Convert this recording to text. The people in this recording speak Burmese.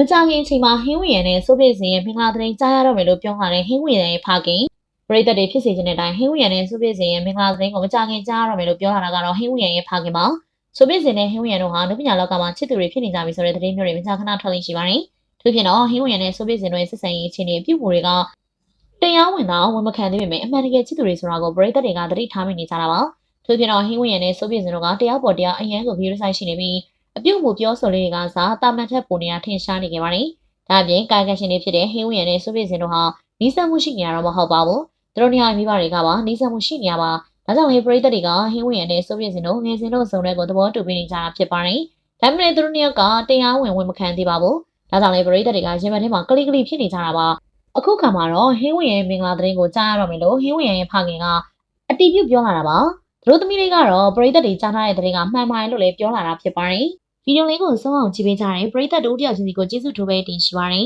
မကြခင်အချိန်မှာဟင်းဝင်ရံနဲ့စိုးပြည့်စင်ရဲ့မင်္ဂလာသတင်းကြားရတော့မယ်လို့ပြောလာတဲ့ဟင်းဝင်ရံရဲ့ဖခင်ပရိသတ်တွေဖြစ်စေချင်တဲ့အတိုင်းဟင်းဝင်ရံနဲ့စိုးပြည့်စင်ရဲ့မင်္ဂလာသတင်းကိုမကြခင်ကြားရတော့မယ်လို့ပြောလာတာကတော့ဟင်းဝင်ရံရဲ့ဖခင်ပါစိုးပြည့်စင်နဲ့ဟင်းဝင်ရံတို့ဟာလူပညာလောကမှာချစ်သူတွေဖြစ်နေကြပြီဆိုတဲ့သတင်းမျိုးတွေမကြခဏထွက်လင်းရှိပါတယ်။သူဖြစ်တော့ဟင်းဝင်ရံနဲ့စိုးပြည့်စင်တို့ရဲ့ဆက်ဆံရေးအခြေအနေပြုမှုတွေကတရားဝင်တော့ဝန်မခံသေးပေမဲ့အမှန်တကယ်ချစ်သူတွေဆိုတာကိုပရိသတ်တွေကသတိထားမိနေကြတာပါ။သူဖြစ်တော့ဟင်းဝင်ရံနဲ့စိုးပြည့်စင်တို့ကတရားပေါ်တရားအရန်ကိုဗီဒီယိုဆိုင်ရှိနေပြီး အပြုတ်မှုပြောဆိုလေးတွေကစားတာမန်ထက်ပုံနေတာထင်ရှားနေကြပါတယ်။ဒါအပြင်ကာယကရှင်တွေဖြစ်တဲ့ဟင်းဝင်ရနဲ့ဆိုဗီစင်တို့ဟာနီးစပ်မှုရှိနေရတော့မဟုတ်ပါဘူး။သူတို့နေရာမိဘတွေကပါနီးစပ်မှုရှိနေရပါ။ဒါကြောင့်လေပရိသတ်တွေကဟင်းဝင်ရနဲ့ဆိုဗီစင်တို့ငယ်စဉ်တို့စုံတဲ့ကိုသဘောတူပေးနေကြတာဖြစ်ပါတယ်။ဒါပေမဲ့သူတို့နှစ်ယောက်ကတရားဝင်ဝင်မခံသေးပါဘူး။ဒါကြောင့်လေပရိသတ်တွေကရင်မထဲမှာကလိကလိဖြစ်နေကြတာပါ။အခုခါမှာတော့ဟင်းဝင်ရဲ့မင်္ဂလာသတင်းကိုကြားရတော့မယ်လို့ဟင်းဝင်ရဲ့ဖခင်ကအတီးပြုတ်ပြောလာတာပါ။သူတို့သမီးလေးကတော့ပရိသတ်တွေကြားထားတဲ့သတင်းကမှန်မှန်လို့လည်းပြောလာတာဖြစ်ပါတယ်။ ဗီဒီယိုလေးကိုဆုံးအောင်ကြည့်ပေးကြတဲ့ပရိသတ်တို့တယောက်ချင်းစီကိုကျေးဇူးထိုးပဲတင်ရှိပါရစေ